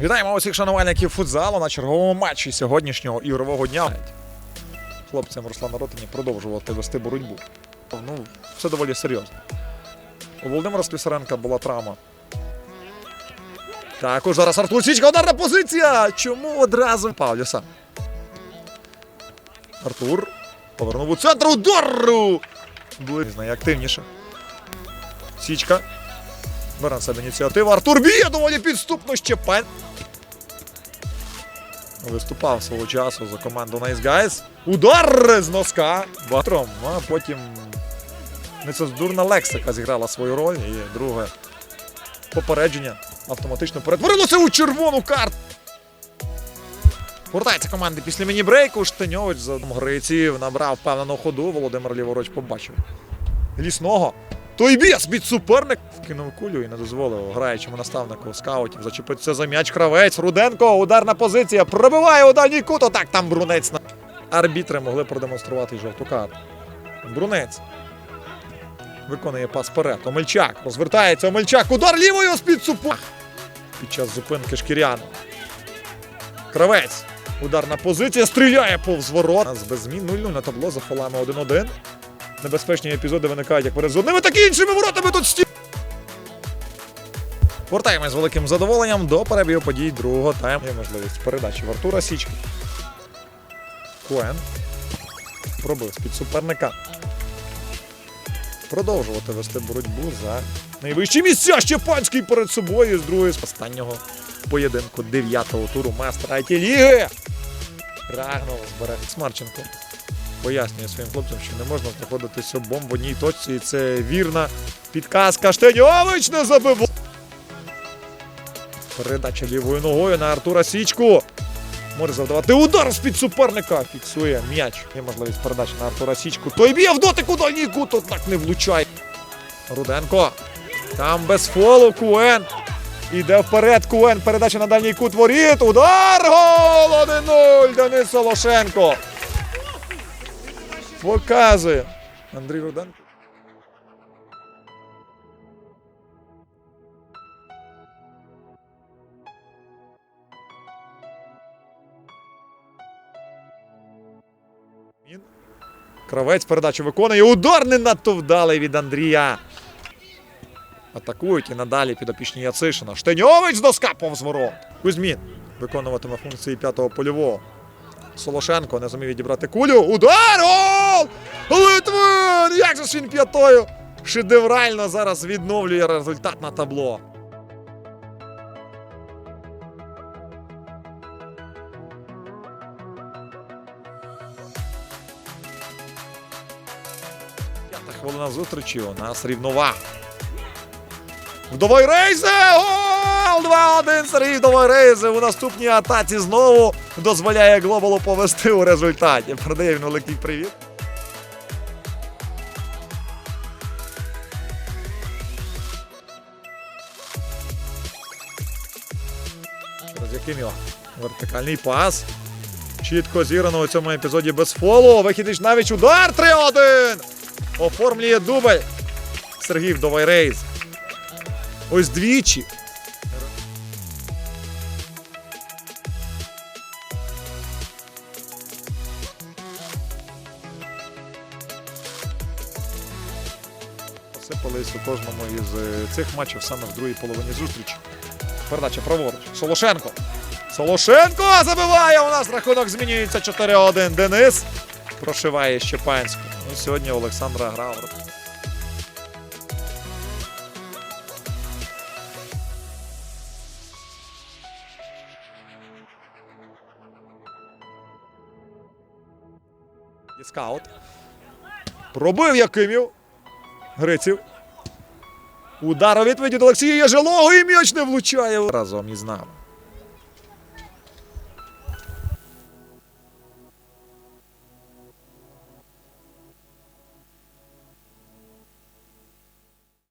Вітаємо усіх шанувальників футзалу на черговому матчі сьогоднішнього ігрового дня. Хлопцям Руслана Ротині продовжувати вести боротьбу. Ну, все доволі серйозно. У Володимира Слюсаренка була травма. Також зараз Артур Січка, ударна позиція! Чому одразу Павлюса? Артур повернув у центр удару! Близь найактивніше. Січка. Бере себе ініціативу. Артур б'є доволі підступно ще пен. Виступав свого часу за команду Nice Guys. Удар з носка. Батром. А потім нецензурна лексика зіграла свою роль. І друге попередження автоматично перетворилося у червону карту. Повертається команди після міні-брейку. Штаньович за гриців набрав впевнену ходу. Володимир Ліворуч побачив. Лісного. Той біс від суперник вкинув кулю і не дозволив граючому наставнику скаутів зачепитися за м'яч. Кравець. Руденко. Ударна позиція. Пробиває у дальній кут. Отак там Брунець. Арбітри могли продемонструвати жовту карту. Брунець. Виконує пас вперед. Омельчак. Розвертається Омельчак. Удар лівою з-під супа. Під час зупинки Шкіряна. Кравець. Ударна позиція. Стріляє повз ворот. З без змін 0-0 на табло за фолами 1-1. Небезпечні епізоди виникають як перед з одними, так і іншими воротами тут сті. Повертаємось з великим задоволенням до перебігу подій другого тайму. Є можливість передачі в Артура Січки. Куен. Пробив з-під суперника. Продовжувати вести боротьбу за найвищі місця. Щепанський перед собою з другої з останнього поєдинку дев'ятого туру мастера IT ліги. Рагнов зберег Смарченко пояснює своїм хлопцям, що не можна знаходитися обом в одній точці. І це вірна підказка. Штеньович не забив. Передача лівою ногою на Артура Січку. Може завдавати удар з-під суперника. Фіксує м'яч. Є можливість передачі на Артура Січку. Той б'є в дотик у дальній кут, однак не влучає. Руденко. Там без фолу Куен. Іде вперед Куен. Передача на дальній кут воріт. Удар! Гол! 1-0! Денис Солошенко. Показує. Андрій Руденко. Кравець передачу виконує. Удар не надто вдалий від Андрія. Атакують і надалі підопічні Яцишина. Штеньович з доска повз ворот. Кузьмін виконуватиме функції п'ятого польового. Солошенко не зумів відібрати кулю. Удар! Гол! Литвин! Як же ж він п'ятою? Шедеврально зараз відновлює результат на табло. П'ята хвилина зустрічі. У нас рівнова. Вдовой Рейзе! Гол! 2-1 Сергій Вдовой Рейзе у наступній атаці знову дозволяє Глобалу повести у результаті. Передає великий привіт. Яким вертикальний пас. Чітко зіграно у цьому епізоді без фолу. Вихідич навіть удар 3-1. Оформлює дубль. Сергій Вдовой Рейз. Ось двічі. Посипались у кожному із е, цих матчів саме в другій половині зустрічі. Передача праворуч. Солошенко. Солошенко забиває! У нас рахунок змінюється 4-1. Денис прошиває Щепанську. І сьогодні Олександра грав. І скаут. Пробив Якимів. Гриців. Удар у відповідь від Олексія Єжилого і м'яч не влучає разом із нами.